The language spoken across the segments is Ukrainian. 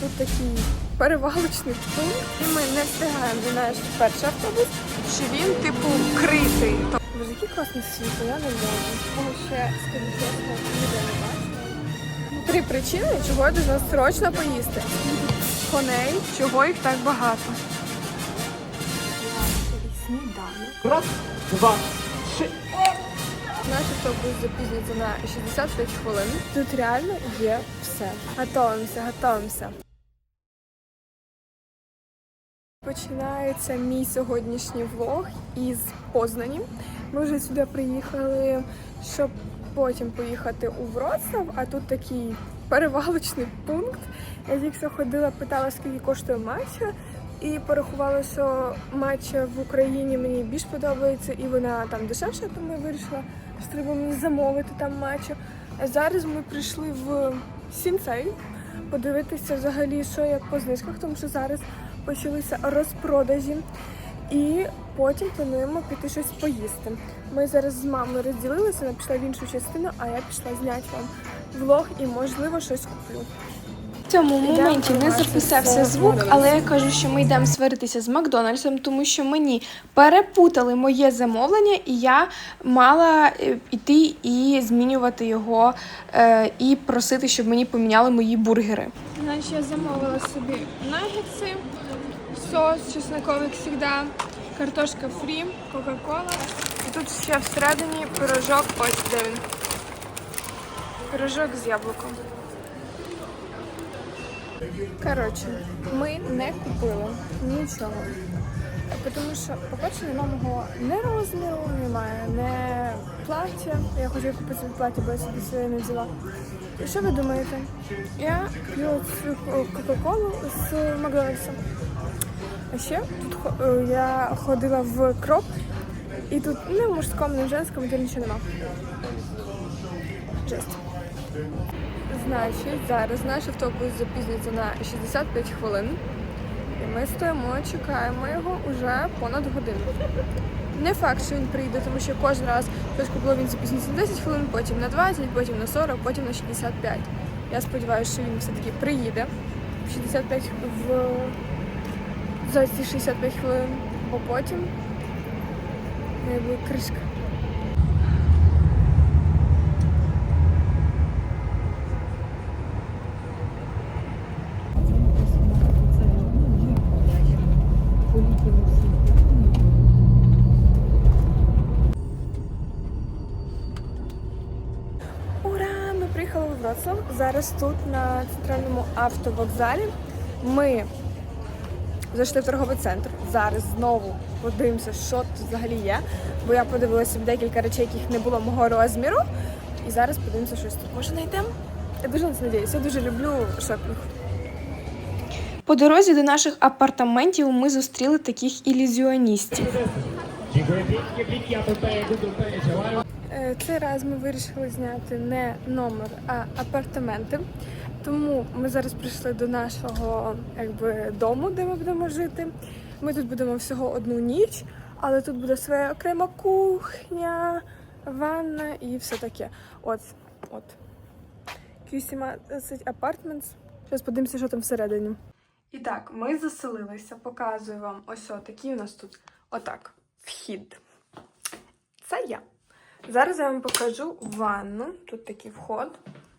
тут такий перевалочний пункт, і ми не встигаємо на наш перший автобус, що він, типу, критий. Боже, який класний світло, я не можу. Тому ще, чесно, ніде не бачила. Три причини, чого я должна срочно поїсти. Коней, чого їх так багато. Сніданок. Раз, два, три. Наш автобус запізнюється на 65 хвилин. Тут реально є все. Готовимося, готовимося. Починається мій сьогоднішній влог із Познані. Ми вже сюди приїхали, щоб потім поїхати у Вроцлав, а тут такий перевалочний пункт. Я тільки ходила, питала, скільки коштує матча, і порахувала, що матча в Україні мені більш подобається, і вона там дешевша, тому я вирішила, треба мені замовити там мачо. А зараз ми прийшли в Сінцей подивитися взагалі, що як по знижках, тому що зараз почалися розпродажі. І потім плануємо піти щось поїсти. Ми зараз з мамою розділилися, вона пішла в іншу частину, а я пішла зняти вам влог і можливо щось куплю. В цьому моменті не записався звук, але я кажу, що ми йдемо сваритися з Макдональдсом, тому що мені перепутали моє замовлення, і я мала е, іти і змінювати його е, і просити, щоб мені поміняли мої бургери. Значить, я замовила собі нагетси, соус чесниковий, як завжди, картошка фрі, кока-кола. І тут ще всередині пирожок, ось де він. Пирожок з яблуком. Коротше, ми не купили нічого. Тому що, по-перше, нема мого не розміру, немає, не плаття. Я хотіла купити плаття, бо я собі своє не взяла. І що ви думаєте? Я п'ю цю Кока-Колу з Макдональдса. А ще тут е, я ходила в кроп, і тут не в мужському, не в женському, тут нічого нема. Жесть. Значить, зараз наш автобус запізнюється на 65 хвилин. І ми стоїмо, чекаємо його уже понад годину. Не факт, що він прийде, тому що кожен раз спочатку було він запізнюється на 10 хвилин, потім на 20, потім на 40, потім на 65. Я сподіваюся, що він все-таки приїде в 65 в за ці 65 хвилин, бо потім буде кришка. Ура! Ми приїхали в Вроцлав. Зараз тут на центральному автовокзалі. Ми зайшли в торговий центр. Зараз знову подивимося, що тут взагалі є. Бо я подивилася декілька речей, яких не було мого розміру. І зараз подивимося, щось тут може знайдемо. Я дуже на це надіюся. Я дуже люблю шопінг. По дорозі до наших апартаментів ми зустріли таких ілюзіоністів. Е, Цей раз ми вирішили зняти не номер, а апартаменти. Тому ми зараз прийшли до нашого якби, дому, де ми будемо жити. Ми тут будемо всього одну ніч, але тут буде своя окрема кухня, ванна і все таке. От, от. Q17 Apartments. Зараз подивимося, що там всередині. І так, ми заселилися. Показую вам ось такий у нас тут отак. Вхід. Це я. Зараз я вам покажу ванну. Тут такий вход.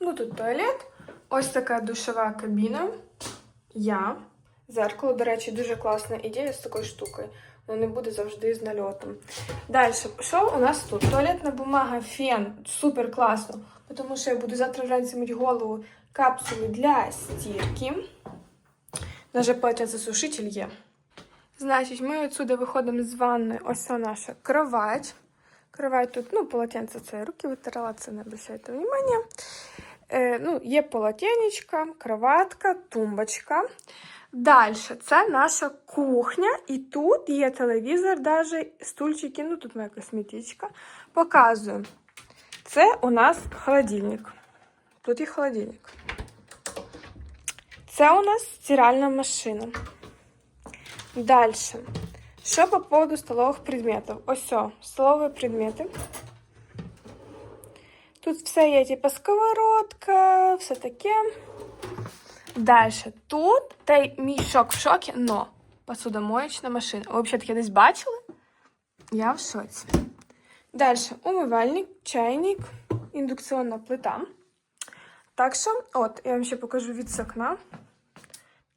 Ну тут туалет. Ось така душова кабіна. Я. Зеркало, до речі, дуже класна ідея з такою штукою. Воно не буде завжди з нальотом. Далі, що у нас тут? Туалетна бумага, фен. Супер класно. Тому що я буду завтра вранці мити голову капсулу для стірки. Навіть платязасушитель є. Значить, ми отсюди виходимо з ванни. Ось наша кровать. Кровать тут, ну, полотенце це я руки витирала, це не обращайте внимання. Е, ну, є полотенечка, кроватка, тумбочка. Далі, це наша кухня, і тут є телевізор, навіть стульчики, ну тут моя косметичка. Показую. Це у нас холодильник. Тут є холодильник. Це у нас стиральна машина. Далі. Що по поводу столових предметів? Ось, о, столові предмети. Тут все є, типу, сковородка, все таке. Далі. Тут та мій шок в шокі, но посудомоєчна машина. Ви взагалі таке десь бачили? Я в шоці. Далі умивальник, чайник, індукційна плита. Так що, от, я вам ще покажу від з окна.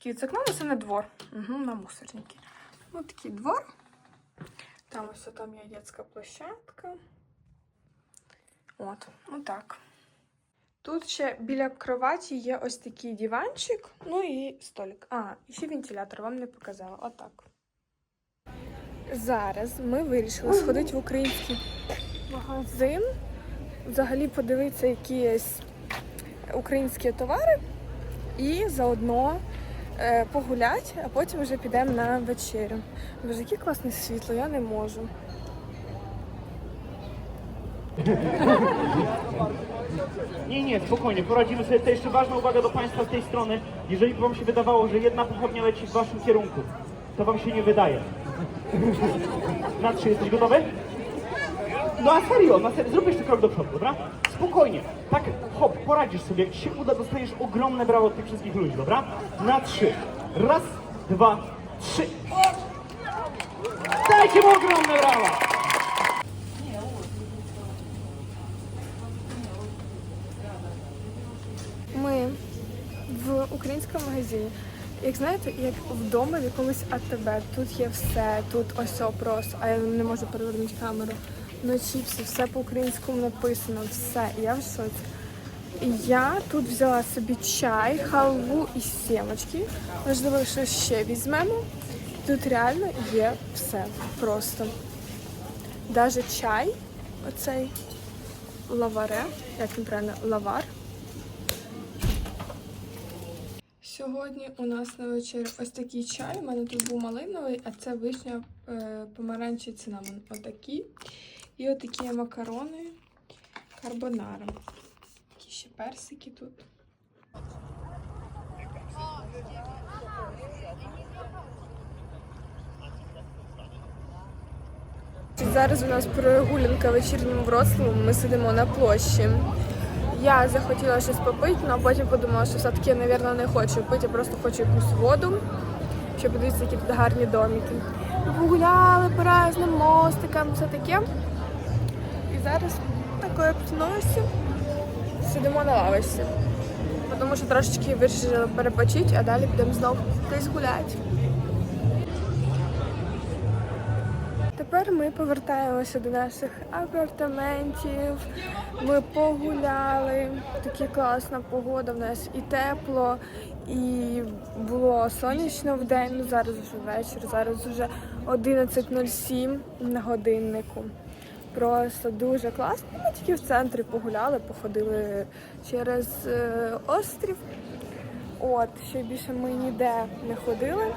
Від але це не двор. Угу, на мусорники. Ось такий двор. Там ось там є дитяча площадка. От, отак. Тут ще біля кроваті є ось такий диванчик, ну і столик. А, і ще вентилятор вам не показала. Отак. Зараз ми вирішили сходити в український магазин, взагалі подивитися якісь українські товари і заодно е, погуляти, а потім вже підемо на вечерю. Боже, яке класне світло, я не можу. Nie, nie, spokojnie, poradzimy sobie. To jeszcze ważna uwaga do Państwa z tej strony. Jeżeli by Wam się wydawało, że jedna pochodnia leci w Waszym kierunku, to Wam się nie wydaje. Na trzy, jesteś gotowy? No a serio, na serio, zrób jeszcze krok do przodu, dobra? Spokojnie, tak, hop, poradzisz sobie. Jak ci się uda, dostaniesz ogromne brawo od tych wszystkich ludzi, dobra? Na trzy. Raz, dwa, trzy. Dajcie mu ogromne brawa! Ми в українському магазині. Як знаєте, як вдома в якомусь АТБ. Тут є все, тут ось о просто, а я не можу перевернути камеру. Ну, чіпси, все по-українському написано, все. Я в шоці. Я тут взяла собі чай, халву і сімочки. Можливо, що ще візьмемо. Тут реально є все просто. Даже чай, оцей лаваре, як він правильно, лавар. Сьогодні у нас на вечерю ось такий чай. У мене тут був малиновий, а це вишня е, помаранчі цинамон. Отакі. І отакі макарони карбонара. Такі ще персики тут. Зараз у нас прогулянка вечірнім Вроцлавом. Ми сидимо на площі. Я захотіла щось попити, але потім подумала, що все-таки я, мабуть, не хочу пити, я просто хочу якусь воду, щоб подивитися, які тут гарні домики. Ми погуляли по різним мостикам, все таке. Зараз такої обстановці сидимо на лавочці. Тому що трошечки вирішили перепочити, а далі підемо знову десь гуляти. Тепер ми повертаємося до наших апартаментів. Ми погуляли. Така класна погода в нас і тепло, і було сонячно в день. Ну зараз вже вечір, зараз вже 11.07 на годиннику. Просто дуже класно. Ми тільки в центрі погуляли, походили через е, острів. От, ще більше ми ніде не ходили.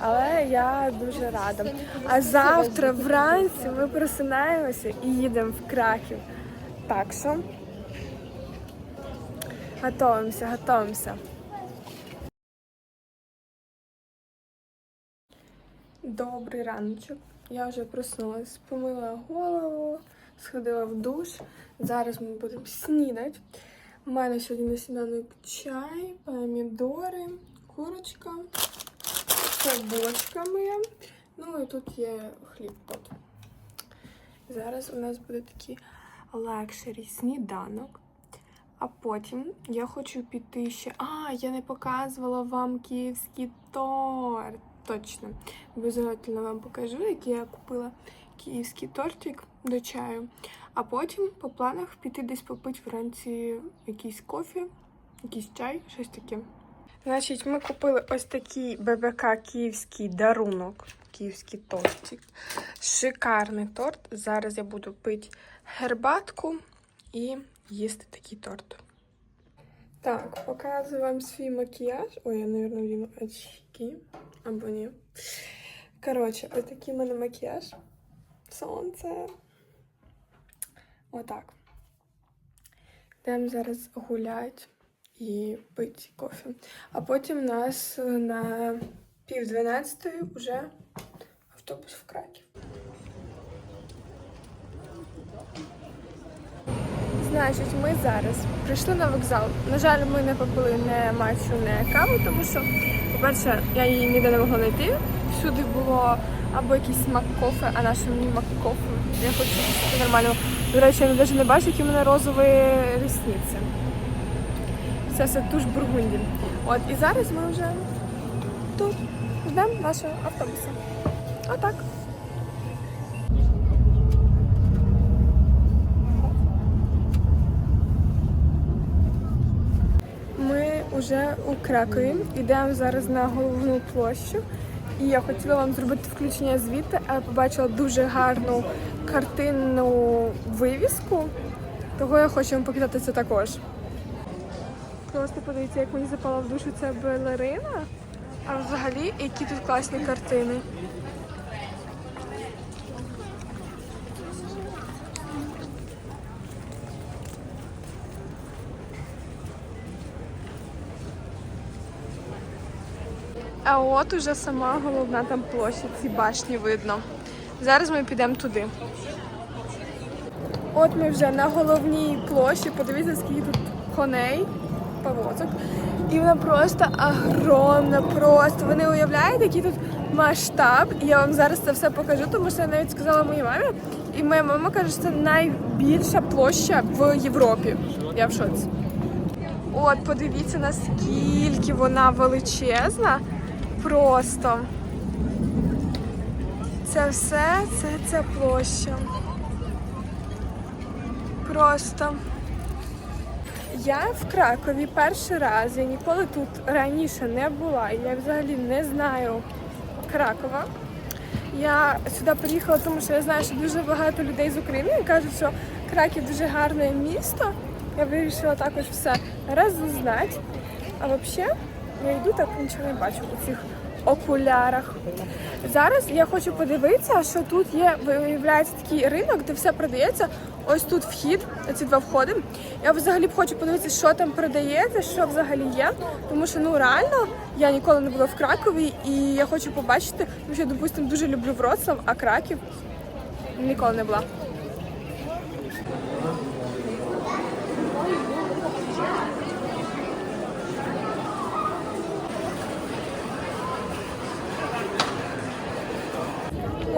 Але я дуже рада. А завтра вранці ми просинаємося і їдемо в Краків. Так що готуємося, готуємося. Добрий раночок. Я вже проснулась, помила голову, сходила в душ. Зараз ми будемо снідати. У мене сьогодні на сніданок чай, помідори, курочка. Булочка моя. Ну і тут є хліб. От. Зараз у нас буде такий лакшері сніданок. А потім я хочу піти ще. А, я не показувала вам київський торт. Точно. Обов'язково вам покажу, який я купила київський тортик до чаю. А потім по планах піти десь попити вранці якийсь кофі, якийсь чай, щось таке. Значить, ми купили ось такий ББК київський дарунок, київський тортик. Шикарний торт. Зараз я буду пити гербатку і їсти такий торт. Так, показую вам свій макіяж. Ой, я, мабуть, очки. Або ні. Коротше, ось такий в мене макіяж. Сонце. Отак. Йдемо зараз гулять і пити кофе. А потім нас на пів дванадцятої вже автобус в Краків. Значить, ми зараз прийшли на вокзал. На жаль, ми не попили не матчу, не каву, тому що, по-перше, я її ніде не могла знайти. Всюди було або якийсь мак-кофе, а наше мені мак кофе. Я хочу щось нормально. До речі, я навіть не бачу, які в мене розові рісниці. Це все туш бургунді. От, і зараз ми вже тут ждемо нашого автобуса. Отак. Ми вже у Кракові. Йдемо зараз на головну площу. І я хотіла вам зробити включення звідти, але побачила дуже гарну картинну вивіску. Того я хочу вам показати це також. Просто подивіться, як мені запала в душу ця балерина. А взагалі, які тут класні картини. А от уже сама головна там площадь, ці башні видно. Зараз ми підемо туди. От ми вже на головній площі. Подивіться, скільки тут коней, повозок. І вона просто огромна, просто. Ви не уявляєте, який тут масштаб. І я вам зараз це все покажу, тому що я навіть сказала моїй мамі. І моя мама каже, що це найбільша площа в Європі. Я в шоці. От, подивіться, наскільки вона величезна. Просто. Це все, це ця площа. Просто. Я в Кракові перший раз, я ніколи тут раніше не була. Я взагалі не знаю Кракова. Я сюди приїхала, тому що я знаю, що дуже багато людей з України кажуть, що Краків дуже гарне місто. Я вирішила також все розузнати. А взагалі, я йду так нічого не бачу у цих окулярах. Зараз я хочу подивитися, що тут є, виявляється такий ринок, де все продається. Ось тут вхід, ці два входи. Я взагалі б хочу подивитися, що там продається, що взагалі є. Тому що ну реально я ніколи не була в Кракові і я хочу побачити, тому що допустимо, дуже люблю Вроцлав, а Краків ніколи не була.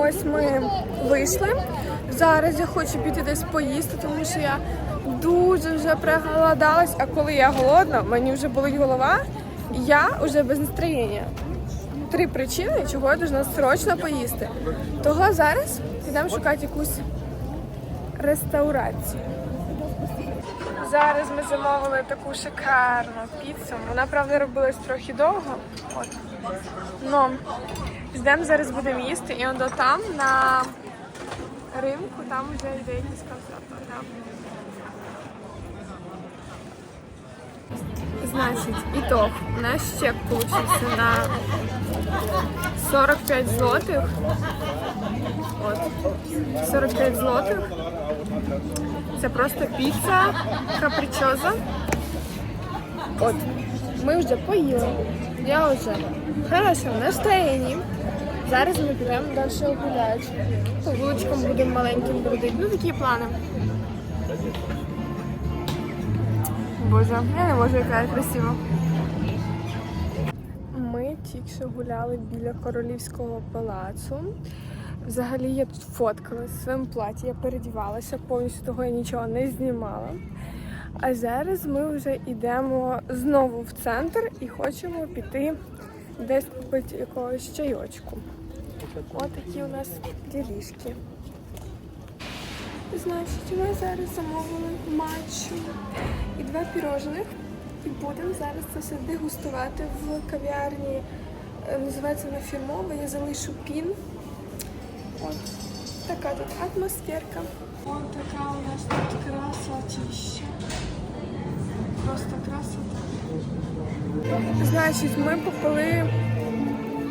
Ось ми вийшли. Зараз я хочу піти десь поїсти, тому що я дуже вже проголодалась. А коли я голодна, мені вже болить голова, я вже без настроєння. Три причини, чого я должна срочно поїсти. Того зараз йдемо шукати якусь реставрацію. Зараз ми замовили таку шикарну піцу. Вона, правда, робилась трохи довго. От. Но Ждемо, зараз будемо їсти, і он до там на ринку, там вже йде якийсь концерт. Да. Значить, ітог. Наш чек получився на 45 злотих. От. 45 злотих. Це просто піца капричоза. От. Ми вже поїли. Я вже в хорошому настроєнні. Зараз ми підемо далі гуляти. По вуличкам будемо маленьким бродити. Ну такі плани. Боже, я не можу, яка красива. Ми тільки що гуляли біля королівського палацу. Взагалі я тут фоткалась в своєму платі, я передівалася, повністю того я нічого не знімала. А зараз ми вже йдемо знову в центр і хочемо піти десь купити якогось чайочку. Ось такі у нас ділішки. Значить, ми зараз замовили матчу і два пірожних. І будемо зараз це все дегустувати в кав'ярні. Е, Називається вона фірмова, я залишу пін. От така тут атмосферка. Ось така у нас тут красотища. Просто красота. Значить, ми попили,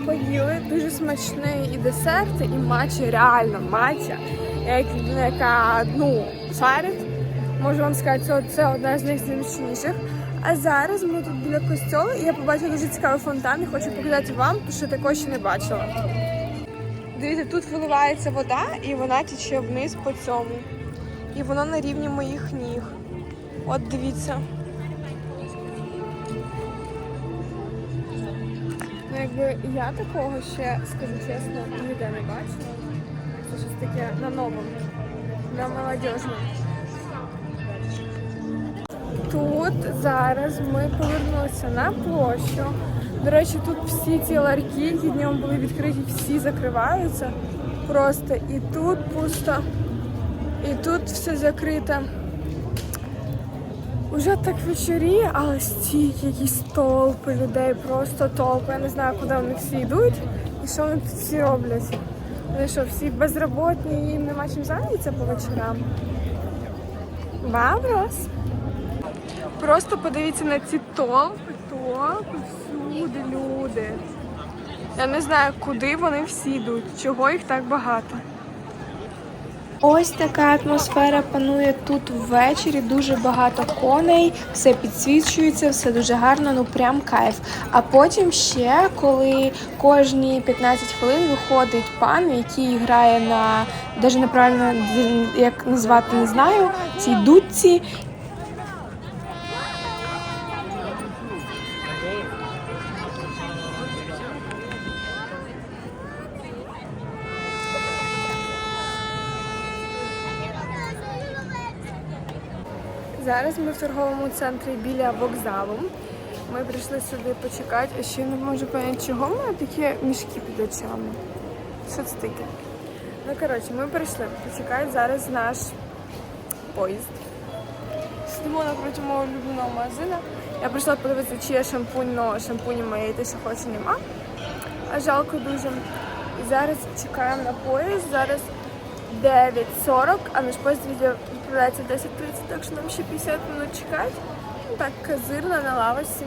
поїли дуже смачний і десерт, і матча, реально матча. Як людина, яка ну, шарить, можу вам сказати, це, це одна з найсмачніших. А зараз ми тут біля костьолу, і я побачила дуже цікавий фонтан і хочу показати вам, тому що такого ще не бачила. Дивіться, тут виливається вода і вона тече вниз по цьому. І воно на рівні моїх ніг. От дивіться. Ну, якби я такого ще, скажу чесно, ніде не бачила. Це щось таке на новому, на молодіжному. Тут зараз ми повернулися на площу. До речі, тут всі ці ларьки, які днем були відкриті, всі закриваються. Просто і тут пусто, і тут все закрите. Уже так вечоріє, але стільки якісь толпи людей, просто толпи. Я не знаю, куди вони всі йдуть і що вони тут всі роблять. Вони що, всі безробітні, їм нема чим зайнятися по вечорам. Ваврос! Просто подивіться на ці толпи, толпи, всюди люди. Я не знаю, куди вони всі йдуть, чого їх так багато. Ось така атмосфера панує тут ввечері. Дуже багато коней, все підсвічується, все дуже гарно, ну прям кайф. А потім ще, коли кожні 15 хвилин виходить пан, який грає на навіть неправильно як назвати, не знаю, цій дудці. Зараз ми в торговому центрі біля вокзалу. Ми прийшли сюди почекати, а ще не можу поняти, чого в мене такі мішки під очами. Що це таке? Ну, коротше, ми прийшли почекати зараз наш поїзд. Сидимо напроти мого улюбленого магазину. Я прийшла подивитися, чи є шампунь, але шампуні моєї те, що хочу, нема. А жалко дуже. І зараз чекаємо на поїзд. Зараз 9.40, а наш поїзд відправляється в 10.30, так що нам ще 50 минут чекати. Так, козирно на лавочці.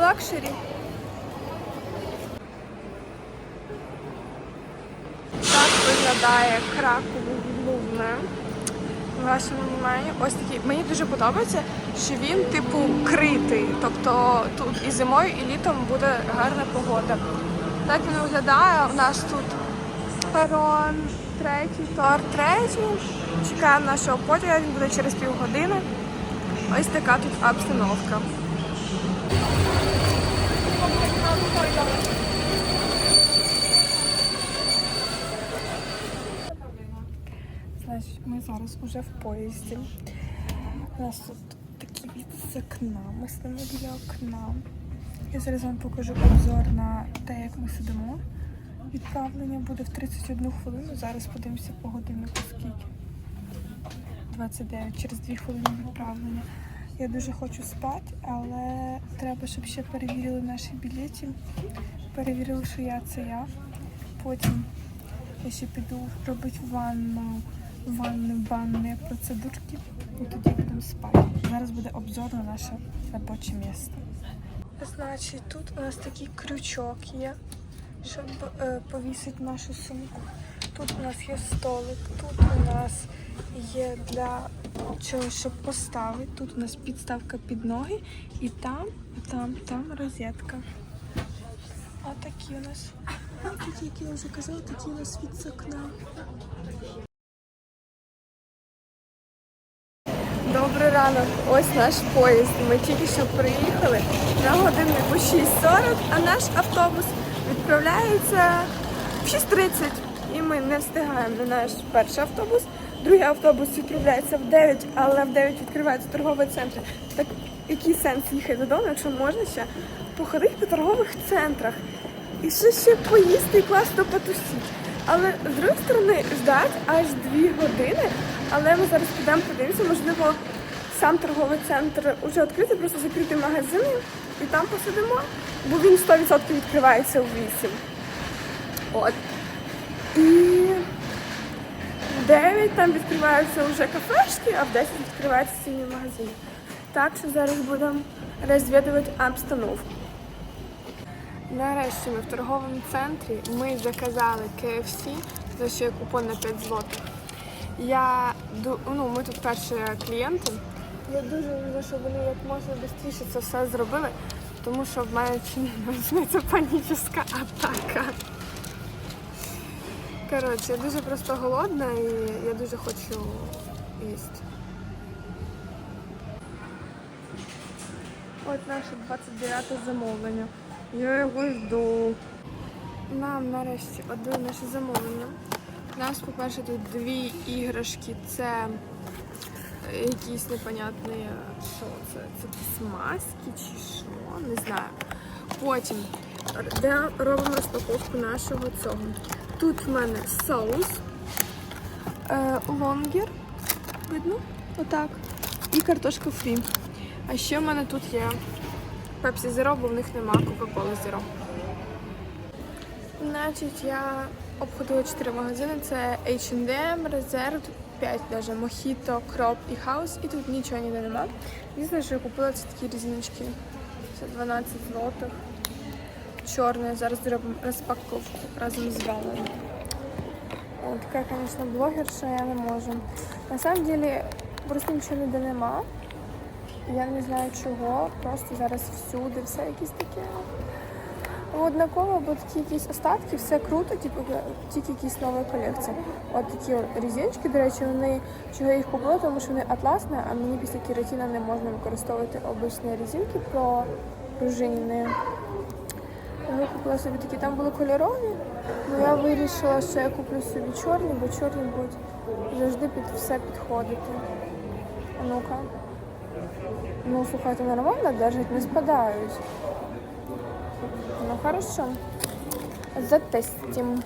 Лакшері. Так виглядає Кракову Лувне. Вашому вниманню. Ось такий. Мені дуже подобається, що він типу критий. Тобто тут і зимою, і літом буде гарна погода. Так він виглядає. У нас тут перон третій, тор третій. Чекаємо нашого потяга, він буде через півгодини. Ось така тут обстановка. Ми зараз уже в поїзді. У нас тут такий від з окна. Ми сидимо біля окна. Я зараз вам покажу обзор на те, як ми сидимо. Відправлення буде в 31 хвилину. Зараз подивимося по годиннику скільки. 29, через 2 хвилини відправлення. Я дуже хочу спати, але треба, щоб ще перевірили наші білети. Перевірили, що я це я. Потім я ще піду робити ванну, ванну, ванні процедурки і тоді будемо спати. Зараз буде обзор на наше робоче місце. Значить, тут у нас такий крючок є, щоб е, повісити нашу сумку. Тут у нас є столик, тут у нас є для чого, щоб поставити. Тут у нас підставка під ноги, і там, там, там розетка. А такі у нас. А такі, як я вже казала, такі у нас від з. Добрий ранок, ось наш поїзд. Ми тільки що приїхали на годиннику 6.40, а наш автобус відправляється в 6.30. І ми не встигаємо на наш перший автобус. Другий автобус відправляється в 9, але в 9 відкривається торговий центр. Так який сенс їхати додому, якщо можна ще походити по торгових центрах і ще ще поїсти і класно потусити. Але з другої сторони ждать аж дві години. Але ми зараз підемо подивимося, можливо, сам торговий центр вже відкритий, просто закриті магазини і там посидимо, бо він 100% відкривається у 8. От. І в 9 там відкриваються вже кафешки, а в 10 відкриваються цінні магазини. Так що зараз будемо розвідувати обстановку. Нарешті ми в торговому центрі. Ми заказали KFC, за що є купон на 5 злотих. Я ну, ми тут перші клієнти. Я дуже люблю, щоб вони як можна швидше це все зробили, тому що в мене почнеться панічна атака. Коротше, я дуже просто голодна і я дуже хочу їсти. От наше 29 замовлення. Я його йду. Нам нарешті одне наше замовлення. У нас, по-перше, тут дві іграшки. Це якісь непонятні, що це? Це якісь маски чи що, не знаю. Потім де робимо розпаковку нашого цього. Тут в мене соус, е, лонгер, видно? Отак. І картошка фрі. А ще в мене тут є Pepsi Zero, бо в них нема Coca-Cola Zero. Значить, я обходила 4 магазини. Це H&M, Reserve, 5 даже, Mojito, Crop і House. І тут нічого ніде нема. Єдине, що я купила, це такі різиночки. Це 12 злотих. Чорне. Зараз зробимо розпаковку разом з вами. О, така, звісно, блогерша, я не можу. На самом деле, просто нічого ніде нема. Я не знаю чого, просто зараз всюди все якісь таке. Однаково, бо такі якісь остатки, все круто, типу, тільки якісь нові колекції. От такі резиночки, до речі, вони чого я їх купила, тому що вони атласні, а мені після кератина не можна використовувати обичні резинки про пружинні. Я купила собі такі, там були кольорові, але я вирішила, що я куплю собі чорні, бо чорні будуть завжди під все підходити. А ну-ка. Ну, слухайте, нормально держать, не спадають. Ну, хорошо. Затестим.